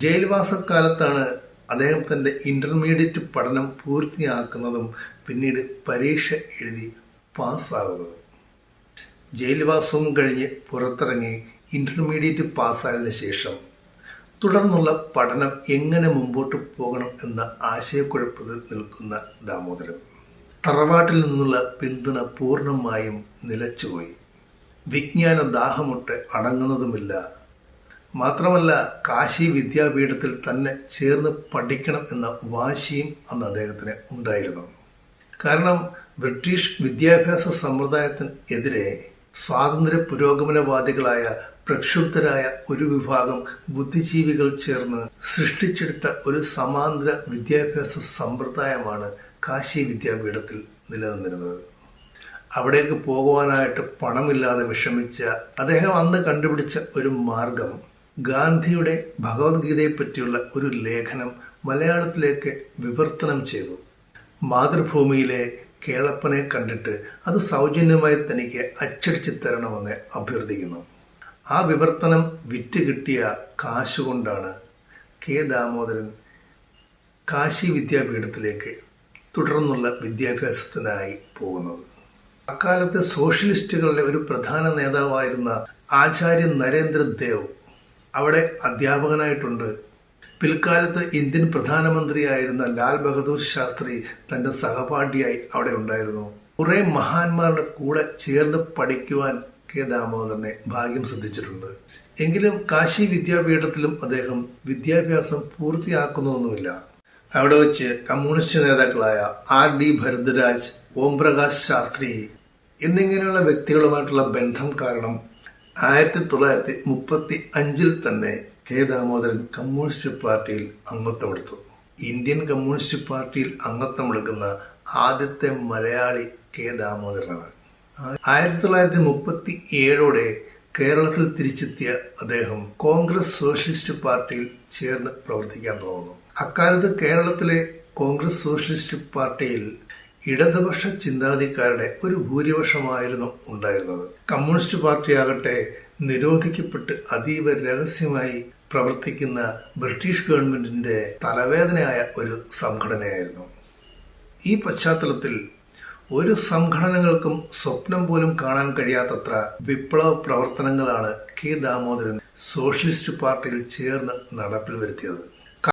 ജയിൽവാസക്കാലത്താണ് അദ്ദേഹം തന്റെ ഇന്റർമീഡിയറ്റ് പഠനം പൂർത്തിയാക്കുന്നതും പിന്നീട് പരീക്ഷ എഴുതി പാസ്സാകുന്നതും. ജയിൽവാസവും കഴിഞ്ഞ് പുറത്തിറങ്ങി ഇന്റർമീഡിയറ്റ് പാസ്സായതിനു ശേഷം തുടർന്നുള്ള പഠനം എങ്ങനെ മുമ്പോട്ട് പോകണം എന്ന ആശയക്കുഴപ്പത്തിൽ നിൽക്കുന്ന ദാമോദരൻ. തറവാട്ടിൽ നിന്നുള്ള പിന്തുണ പൂർണമായും നിലച്ചുപോയി. വിജ്ഞാന ദാഹമൊട്ട് അടങ്ങുന്നതുമില്ല. മാത്രമല്ല കാശി വിദ്യാപീഠത്തിൽ തന്നെ ചേർന്ന് പഠിക്കണം എന്ന വാശിയും അന്ന് അദ്ദേഹത്തിന് ഉണ്ടായിരുന്നു. കാരണം ബ്രിട്ടീഷ് വിദ്യാഭ്യാസ സമ്പ്രദായത്തിന് എതിരെ സ്വാതന്ത്ര്യ പുരോഗമനവാദികളായ പ്രക്ഷുബ്ധരായ ഒരു വിഭാഗം ബുദ്ധിജീവികൾ ചേർന്ന് സൃഷ്ടിച്ചെടുത്ത ഒരു സമാന്തര വിദ്യാഭ്യാസ സമ്പ്രദായമാണ് കാശി വിദ്യാപീഠത്തിൽ നിലനിന്നിരുന്നത്. അവിടേക്ക് പോകുവാനായിട്ട് പണമില്ലാതെ വിഷമിച്ച അദ്ദേഹം അന്ന് കണ്ടുപിടിച്ച ഒരു മാർഗം ഗാന്ധിയുടെ ഭഗവത്ഗീതയെപ്പറ്റിയുള്ള ഒരു ലേഖനം മലയാളത്തിലേക്ക് വിവർത്തനം ചെയ്തു. മാതൃഭൂമിയിലെ കേളപ്പനെ കണ്ടിട്ട് അത് സൗജന്യമായി തനിക്ക് അച്ചടിച്ച് തരണമെന്ന് അഭ്യർത്ഥിക്കുന്നു. ആ വിവർത്തനം വിറ്റ് കിട്ടിയ കാശുകൊണ്ടാണ് കെ ദാമോദരൻ കാശി വിദ്യാപീഠത്തിലേക്ക് തുടർന്നുള്ള വിദ്യാഭ്യാസത്തിനായി പോകുന്നത്. അക്കാലത്തെ സോഷ്യലിസ്റ്റുകളുടെ ഒരു പ്രധാന നേതാവായിരുന്ന ആചാര്യ നരേന്ദ്രദേവ് അവിടെ അധ്യാപകനായിട്ടുണ്ട്. പിൽക്കാലത്ത് ഇന്ത്യൻ പ്രധാനമന്ത്രിയായിരുന്ന ലാൽ ബഹദൂർ ശാസ്ത്രി തന്റെ സഹപാഠിയായി അവിടെ ഉണ്ടായിരുന്നു. കുറെ മഹാന്മാരുടെ കൂടെ ചേർന്ന് പഠിക്കുവാൻ കെ ദാമോദരനെ ഭാഗ്യം സിദ്ധിച്ചിട്ടുണ്ട്. എങ്കിലും കാശി വിദ്യാപീഠത്തിലും അദ്ദേഹം വിദ്യാഭ്യാസം പൂർത്തിയാക്കുന്നൊന്നുമില്ല. അവിടെ വെച്ച് കമ്മ്യൂണിസ്റ്റ് നേതാക്കളായ ആർ ഡി ഭരദ്വാജ് ഓംപ്രകാശ് ശാസ്ത്രി എന്നിങ്ങനെയുള്ള വ്യക്തികളുമായിട്ടുള്ള ബന്ധം കാരണം ആയിരത്തി തൊള്ളായിരത്തി മുപ്പത്തി അഞ്ചിൽ തന്നെ കെ ദാമോദരൻ കമ്മ്യൂണിസ്റ്റ് പാർട്ടിയിൽ അംഗത്വമെടുത്തു ഇന്ത്യൻ കമ്മ്യൂണിസ്റ്റ് പാർട്ടിയിൽ അംഗത്വമെടുക്കുന്ന ആദ്യത്തെ മലയാളി കെ ദാമോദരനാണ്. ആയിരത്തി തൊള്ളായിരത്തി മുപ്പത്തി ഏഴോടെ കേരളത്തിൽ തിരിച്ചെത്തിയ അദ്ദേഹം കോൺഗ്രസ് സോഷ്യലിസ്റ്റ് പാർട്ടിയിൽ ചേർന്ന് പ്രവർത്തിക്കാൻ തുടങ്ങുന്നു. അക്കാലത്ത് കേരളത്തിലെ കോൺഗ്രസ് സോഷ്യലിസ്റ്റ് പാർട്ടിയിൽ ഇടതുപക്ഷ ചിന്താഗതിക്കാരുടെ ഒരു ഭൂരിപക്ഷമായിരുന്നു ഉണ്ടായിരുന്നത്. കമ്മ്യൂണിസ്റ്റ് പാർട്ടിയാകട്ടെ നിരോധിക്കപ്പെട്ട് അതീവ രഹസ്യമായി പ്രവർത്തിക്കുന്ന ബ്രിട്ടീഷ് ഗവൺമെന്റിന്റെ തലവേദനയായ ഒരു സംഘടനയായിരുന്നു. ഈ പശ്ചാത്തലത്തിൽ ഒരു സംഘടനകൾക്കും സ്വപ്നം പോലും കാണാൻ കഴിയാത്തത്ര വിപ്ലവ പ്രവർത്തനങ്ങളാണ് കെ ദാമോദരൻ സോഷ്യലിസ്റ്റ് പാർട്ടിയിൽ ചേർന്ന് നടപ്പിൽ വരുത്തിയത്.